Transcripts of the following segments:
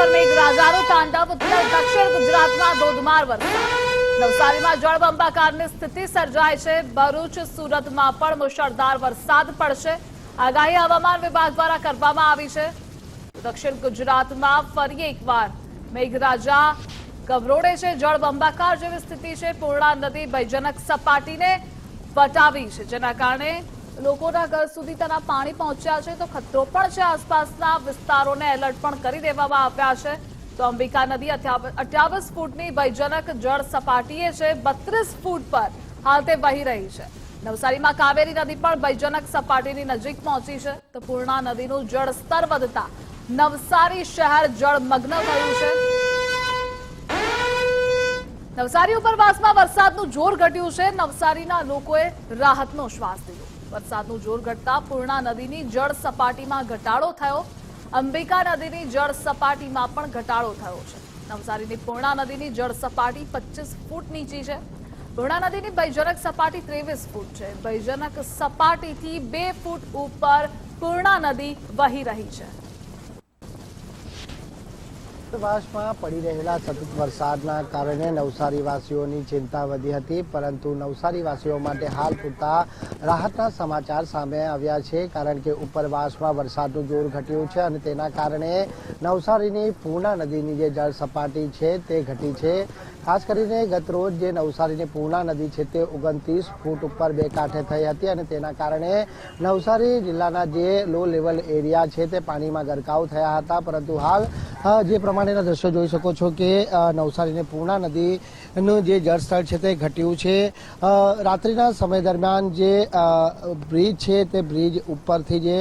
પર મેઘરાજાનું તાંડવ ઉત્તર દક્ષિણ ગુજરાતમાં ધોધમાર વરસાદ. નવસારીમાં જળબંબાકારની સ્થિતિ સર્જાય છે. ભરૂચ, સુરતમાં પણ મુશળધાર વરસાદ પડશે. આગાહી હવામાન વિભાગ દ્વારા કરવામાં આવી છે. દક્ષિણ ગુજરાતમાં ફરી એકવાર મેઘરાજા ગભરોડે છે. જળબંબાકાર જેવી સ્થિતિ છે. પૂર્ણા નદી ભયજનક સપાટીને વટાવી છે, જેના કારણે લોકોના ઘર સુધી તેના પાણી પહોંચ્યા છે તો ખતરો પણ છે આસપાસના વિસ્તારોને એલર્ટ પણ કરી દેવામાં આવ્યા છે. તો અંબિકા નદી અઠ્યાવીસ ફૂટની ભયજનક જળ સપાટીએ છે, બત્રીસ ફૂટ પર હાલ તે વહી રહી છે. નવસારીમાં કાવેરી નદી પણ ભયજનક સપાટીની નજીક પહોંચી છે. તો પૂર્ણા નદીનું જળ સ્તર વધતા નવસારી શહેર જળમગ્ન થયું છે. નવસારી ઉપરવાસમાં વરસાદનું જોર ઘટ્યું છે. નવસારીના લોકોએ રાહતનો શ્વાસ લીધો. વરસાદનું જોર ઘટતા પૂર્ણા નદીની જળ સપાટીમાં ઘટાડો થયો. અંબિકા નદીની જળ સપાટીમાં પણ ઘટાડો થયો છે. નવસારીની પૂર્ણા નદીની જળ સપાટી પચીસ ફૂટ નીચી છે. પૂર્ણા નદીની ભયજનક સપાટી ત્રેવીસ ફૂટ છે. ભયજનક સપાટીથી બે ફૂટ ઉપર પૂર્ણા નદી વહી રહી છે. ઉપરવાસમાં પડી રહેલા સતત વરસાદના કારણે નવસારીવાસીઓની ચિંતા વધી હતી, પરંતુ નવસારીવાસીઓ માટે હાલ પૂરતા રાહતના સમાચાર સામે આવ્યા છે, કારણ કે ઉપરવાસમાં વરસાદનું જોર ઘટ્યું છે અને તેના કારણે નવસારીની પૂર્ણા નદીની જે જળ સપાટી છે તે ઘટી છે. ખાસ કરીને ગતરોજ જે નવસારીની પૂર્ણા નદી છે તે ઓગણત્રીસ ફૂટ ઉપર બે કાંઠે થઈ હતી અને તેના કારણે નવસારી જિલ્લાના જે લો લેવલ એરિયા છે તે પાણીમાં ગરકાવ થયા હતા, પરંતુ હાલ જે જે પ્રમાણેના દ્રશ્યો જોઈ શકો છો કે નવસારીને પૂર્ણા નદીનું જે જળસ્તર છે તે ઘટ્યું છે. રાત્રિના સમય દરમિયાન જે બ્રિજ છે તે બ્રિજ ઉપરથી જે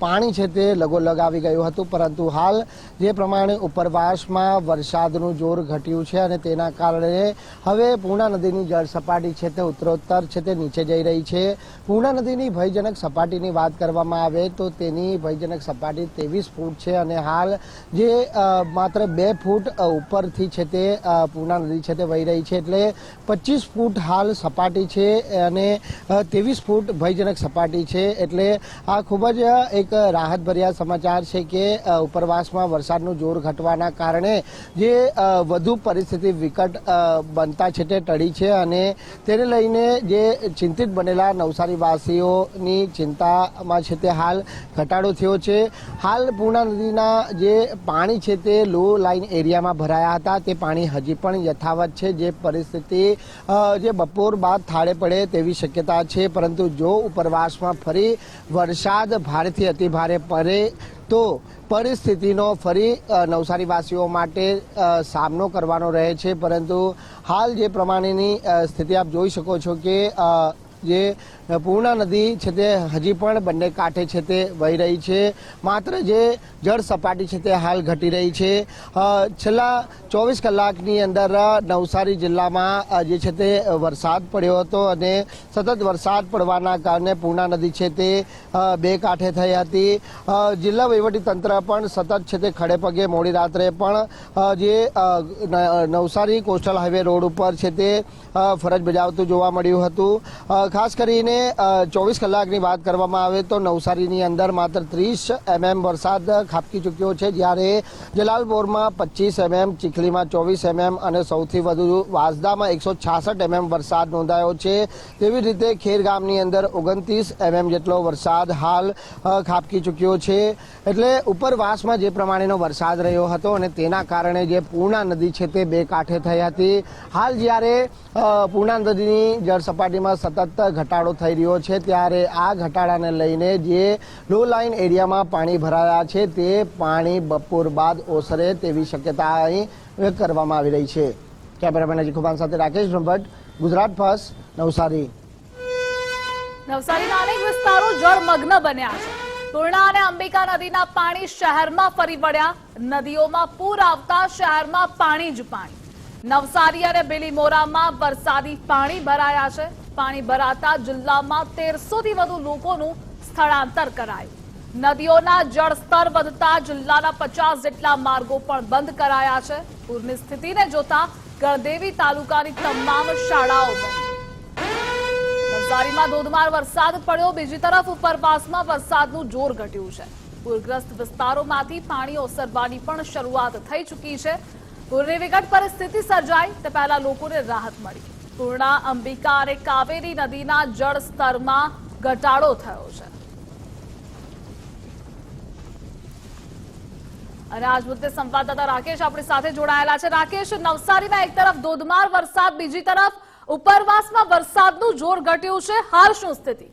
પાણી છે તે લગોલગ આવી ગયું હતું. પરંતુ હાલ જે પ્રમાણે ઉપરવાસમાં વરસાદનું જોર ઘટ્યું છે અને તેના કારણે હવે પૂર્ણા નદીની જળ સપાટી છે તે ઉત્તરોત્તર છે તે નીચે જઈ રહી છે. પૂર્ણા નદીની ભયજનક સપાટીની વાત કરવામાં આવે તો તેની ભયજનક સપાટી ત્રેવીસ ફૂટ છે અને હાલ જે માત્ર બે ફૂટ ઉપરથી છે તે પૂર્ણા નદી છે તે વહી રહી છે એટલે પચીસ ફૂટ હાલ સપાટી છે અને ત્રેવીસ ફૂટ ભયજનક સપાટી છે એટલે આ ખૂબ જ એક રાહતભર્યા સમાચાર છે કે ઉપરવાસમાં વરસાદનું જોર ઘટવાના કારણે જે વધુ પરિસ્થિતિ વિકટ બનતા છે તે ટળી છે અને તેને લઈને જે ચિંતિત બનેલા નવસારીવાસીઓની ચિંતામાં છે તે હાલ ઘટાડો થયો છે. હાલ પૂર્ણા નદીના જે પાણી છે તે લો લાઇન એરિયામાં ભરાયા હતા. તે પાણી હજી પણ યથાવત છે. જે પરિસ્થિતિ જે બપોર બાદ થાળે પડે તેવી શક્યતા છે. પરંતુ જો ઉપરવાસમાં ફરી વરસાદ ભારેથી અતિ ભારે પડે, તો પરિસ્થિતિનો ફરી નવસારીવાસીઓ માટે સામનો કરવાનો રહે છે. પરંતુ હાલ જે પ્રમાણેની સ્થિતિ આપ જોઈ શકો છો કે જે પૂર્ણા નદી છે તે હજી પણ બંને કાંઠે છે તે વહી રહી છે. માત્ર જે જળ સપાટી છે તે હાલ ઘટી રહી છે. છેલ્લા ચોવીસ કલાકની અંદર નવસારી જિલ્લામાં જે છે તે વરસાદ પડ્યો હતો અને સતત વરસાદ પડવાના કારણે પૂર્ણા નદી છે તે બે કાંઠે થઈ હતી. જિલ્લા તંત્ર પણ સતત છે તે ખડે પગે મોડી રાત્રે પણ જે નવસારી કોસ્ટલ હાઈવે રોડ ઉપર છે તે ફરજ બજાવતું જોવા મળ્યું હતું. ખાસ કરીને ચોવીસ કલાકની વાત કરવામાં આવે તો નવસારીની અંદર માત્ર ત્રીસ એમએમ વરસાદ ખાબકી ચૂક્યો છે, જ્યારે જલાલપોરમાં પચીસ એમએમ, ચીખલીમાં ચોવીસ એમએમ અને સૌથી વધુ વાંસદામાં એકસો છાસઠ એમએમ વરસાદ નોંધાયો છે. તેવી રીતે ખેર ગામની અંદર ઓગણત્રીસ એમએમ જેટલો વરસાદ હાલ ખાબકી ચૂક્યો છે. એટલે ઉપરવાસમાં જે પ્રમાણેનો વરસાદ રહ્યો હતો અને તેના કારણે જે પૂર્ણા નદી છે તે બે કાંઠે થઈ હતી. હાલ જ્યારે પૂર્ણા નદીની જળ સપાટીમાં સતત ઘટાડો થઈ રહ્યો છે ત્યારે આ ઘટાડાને લઈને જે લો લાઇન એરિયામાં પાણી ભરાયા છે તે પાણી બપોર બાદ ઓસરે તેવી શક્યતા અહીં કરવામાં આવી રહી છે. કેમેરામેન અજી ખુબાન સાથે રાકેશ બ્રહ્મભટ્ટ ગુજરાત ફર્સ્ટ, નવસારી. નવસારીના અનેક વિસ્તારો જળમગ્ન બન્યા છે. પૂર્ણા અને અંબિકા નદીના પાણી શહેરમાં ફરી વળ્યા. નદીઓમાં પૂર આવતા શહેરમાં પાણી જ પાણી. નવસારી અને બિલીમોરામાં વરસાદી પાણી ભરાયા છે. પાણી ભરાતા જિલ્લામાં તેરસો થી વધુ લોકોનું સ્થળાંતર કરાયું. નદીઓના જળસ્તર વધતા જિલ્લાના પચાસ જેટલા માર્ગો પણ બંધ કરાયા છે. પૂરની સ્થિતિને જોતા ગણદેવી તાલુકાની તમામ શાળાઓ બંધ. નવસારીમાં ધોધમાર વરસાદ પડ્યો. બીજી તરફ ઉપરવાસમાં વરસાદનું જોર ઘટ્યું છે. પૂરગ્રસ્ત વિસ્તારોમાંથી પાણી ઓસરવાની પણ શરૂઆત થઈ ચૂકી છે. પૂરની વિકટ પરિસ્થિતિ સર્જાઈ તે પહેલા લોકોને રાહત મળી. પૂર્ણા અંબિકા અને કાવેરી નદીના જળસ્તરમાં ઘટાડો થયો છે. અને આજ મુદ્દે સંવાદદાતા રાકેશ આપણી સાથે જોડાયેલા છે. રાકેશ, નવસારીમાં એક તરફ ધોધમાર વરસાદ, બીજી તરફ ઉપરવાસમાં વરસાદનું જોર ઘટ્યું છે. હાલ શું સ્થિતિ?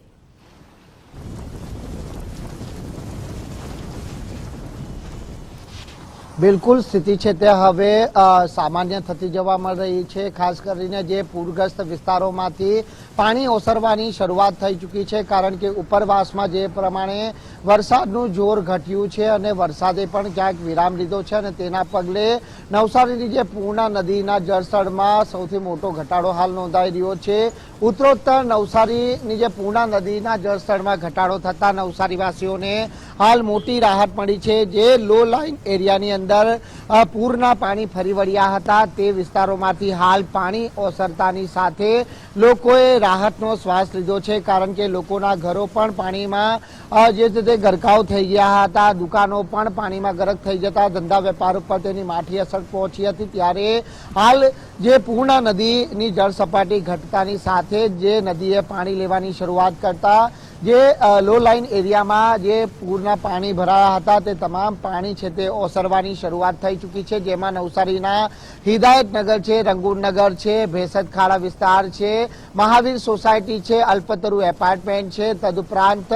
બિલકુલ સ્થિતિ છે તે હવે સામાન્ય થતી જવા મળી રહી છે, ખાસ કરીને જે પૂરગ્રસ્ત વિસ્તારોમાંથી પાણી ઓસરવાની શરૂઆત થઈ ચૂકી છે કારણ કે ઉપરવાસમાં જે પ્રમાણે વરસાદનું જોર ઘટ્યું છે અને વરસાદે પણ ક્યાંક વિરામ લીધો છે અને તેના પગલે નવસારીની જે પૂર્ણા નદીના જળસ્તરમાં સૌથી મોટો ઘટાડો હાલ નોંધાઈ રહ્યો છે. ઉત્તરોત્તર નવસારીની જે પૂર્ણા નદીના જળસ્તરમાં ઘટાડો થતા નવસારીવાસીઓને હાલ મોટી રાહત મળી છે. જે લો લાઇન એરિયાની અંદર પૂરના પાણી ફરી વળ્યા હતા. તે વિસ્તારોમાંથી હાલ પાણી ઓસરતાની સાથે લોકોએ રાહતનો શ્વાસ લીધો છે કારણ કે લોકોના ઘરો પણ પાણીમાં જે રીતે ગરકાવ થઈ ગયા હતા, દુકાનો પણ પાણીમાં ગરક થઈ જતા, ધંધા વેપાર ઉપર તેની માઠી અસર પહોંચી હતી. ત્યારે હાલ જે પૂર્ણા નદીની જળ સપાટી ઘટતાની સાથે જે નદીએ પાણી લેવાની શરૂઆત કરતા જે લો લાઇન એરિયામાં જે પૂરના પાણી ભરાયા હતા તે તમામ પાણી છે તે ઓસરવાની શરૂઆત થઈ ચૂકી છે. જેમાં નવસારીના હિદાયતનગર છે રંગુનગર છે ભેસદ ખાડા વિસ્તાર છે, મહાવીર સોસાયટી છે, અલ્પતરુ એપાર્ટમેન્ટ છે, તદુપરાંત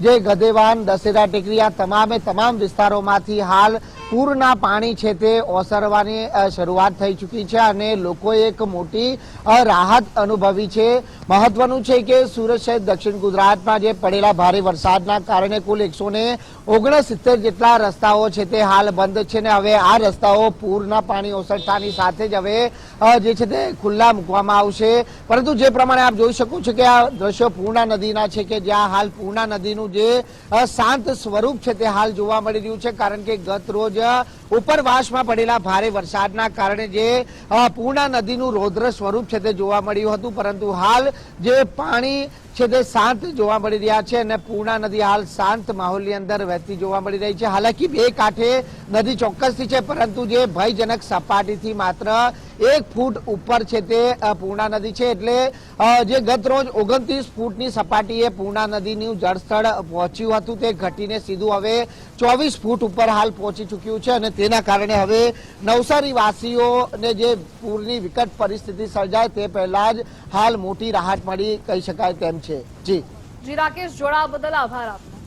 જે ગધેવાન, દશેરા ટેકરી આ તમામે તમામ વિસ્તારોમાંથી હાલ પૂરના પાણી છે તે ઓસરવાની શરૂઆત થઈ ચૂકી છે અને લોકોએ એક મોટી રાહત અનુભવી છે. મહત્વનું છે કે સુરત દક્ષિણ ગુજરાતમાં જે પડેલા ભારે વરસાદના કારણે કુલ એકસો ઓગણસિત્તેર જેટલા રસ્તાઓ છે તે હાલ બંધ છે ને હવે આ રસ્તાઓ પૂરના પાણી ઓસરતાની સાથે જ હવે જે છે તે ખુલ્લા મૂકવામાં આવશે. પરંતુ જે પ્રમાણે આપ જોઈ શકો છો કે આ દ્રશ્યો પૂર્ણા નદીના છે કે જ્યાં હાલ પૂર્ણા નદીનું જે શાંત સ્વરૂપ છે તે હાલ જોવા મળી રહ્યું છે. કારણ કે ગત રોજ ઉપરવાસમાં પડેલા ભારે વરસાદના કારણે જે પૂર્ણા નદીનું રૌદ્ર સ્વરૂપ છે તે જોવા મળ્યું હતું. પરંતુ હાલ જે પાણી છે તે શાંત જોવા મળી રહ્યા છે અને પૂર્ણા નદી હાલ શાંત માહોલની અંદર વહેતી જોવા મળી રહી છે. હાલાકી બે કાંઠે નદી ચોક્કસથી છે, પરંતુ જે ભયજનક સપાટીથી માત્ર એક ફૂટ ઉપર છે તે પૂર્ણા નદી છે. એટલે જે ગત રોજ ઓગણત્રીસ ફૂટની સપાટીએ પૂર્ણા નદીનું જળસ્થળ પહોંચ્યું હતું, તે ઘટીને સીધું હવે ચોવીસ ફૂટ ઉપર હાલ પહોંચી ચૂક્યું છે અને તેના કારણે હવે નવસારી વાસીઓને જે પૂરની વિકટ પરિસ્થિતિ સર્જાય તે પહેલા જ હાલ મોટી રાહત મળી કહી શકાય તેમ છે. જી. જી રાકેશ જોડાવા બદલ આભાર આપનો.